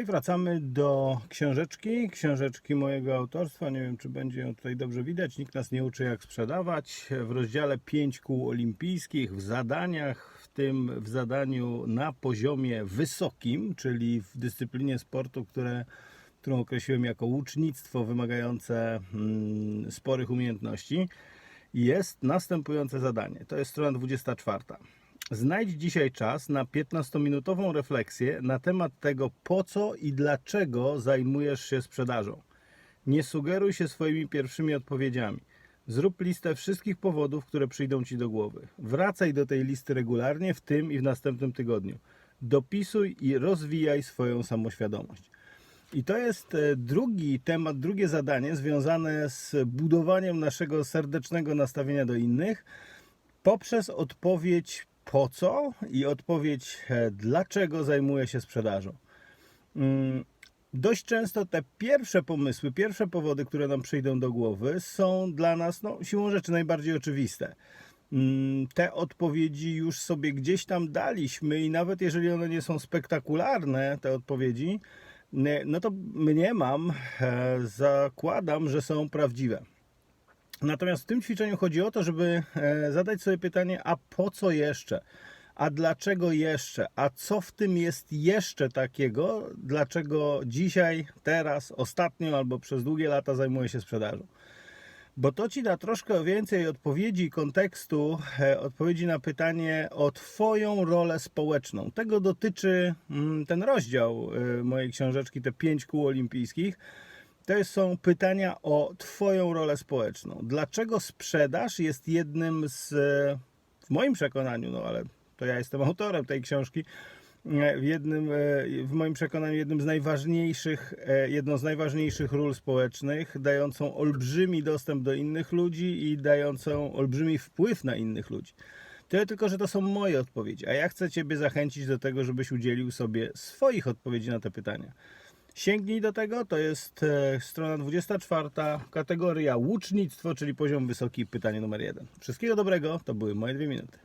Wracamy do książeczki, książeczki mojego autorstwa. Nie wiem, czy będzie ją tutaj dobrze widać. Nikt nas nie uczy, jak sprzedawać. W rozdziale 5 kół olimpijskich, w zadaniach, w tym w zadaniu na poziomie wysokim, czyli w dyscyplinie sportu, które, którą określiłem jako łucznictwo wymagające mm, sporych umiejętności, jest następujące zadanie. To jest strona 24. Znajdź dzisiaj czas na 15-minutową refleksję na temat tego, po co i dlaczego zajmujesz się sprzedażą. Nie sugeruj się swoimi pierwszymi odpowiedziami. Zrób listę wszystkich powodów, które przyjdą ci do głowy. Wracaj do tej listy regularnie w tym i w następnym tygodniu. Dopisuj i rozwijaj swoją samoświadomość. I to jest e, drugi temat, drugie zadanie związane z budowaniem naszego serdecznego nastawienia do innych poprzez odpowiedź po co i odpowiedź e, dlaczego zajmuję się sprzedażą. Mm, Dość często te pierwsze pomysły, pierwsze powody, które nam przyjdą do głowy, są dla nas no, siłą rzeczy najbardziej oczywiste. Mm, Te odpowiedzi już sobie gdzieś tam daliśmy, i nawet jeżeli one nie są spektakularne, te odpowiedzi, nie, no to mniemam, e, zakładam, że są prawdziwe. Natomiast w tym ćwiczeniu chodzi o to, żeby e, zadać sobie pytanie, a po co jeszcze? A dlaczego jeszcze? A co w tym jest jeszcze takiego, dlaczego dzisiaj, teraz, ostatnio albo przez długie lata zajmuję się sprzedażą? Bo to ci da troszkę więcej odpowiedzi, kontekstu, e, odpowiedzi na pytanie o Twoją rolę społeczną. Tego dotyczy mm, ten rozdział e, mojej książeczki, te pięć kół olimpijskich. To są pytania o Twoją rolę społeczną. Dlaczego sprzedaż jest jednym z, e, w moim przekonaniu, no ale to ja jestem autorem tej książki, e, w jednym, e, w moim przekonaniu jednym z najważniejszych, jedną z najważniejszych ról społecznych, dającą olbrzymi dostęp do innych ludzi i dającą olbrzymi wpływ na innych ludzi. Tyle tylko, że to są moje odpowiedzi, a ja chcę Ciebie zachęcić do tego, żebyś udzielił sobie swoich odpowiedzi na te pytania. Sięgnij do tego, to jest e, strona 24, kategoria łucznictwo, czyli poziom wysoki, pytanie numer jeden. Wszystkiego dobrego, to były moje dwie minuty.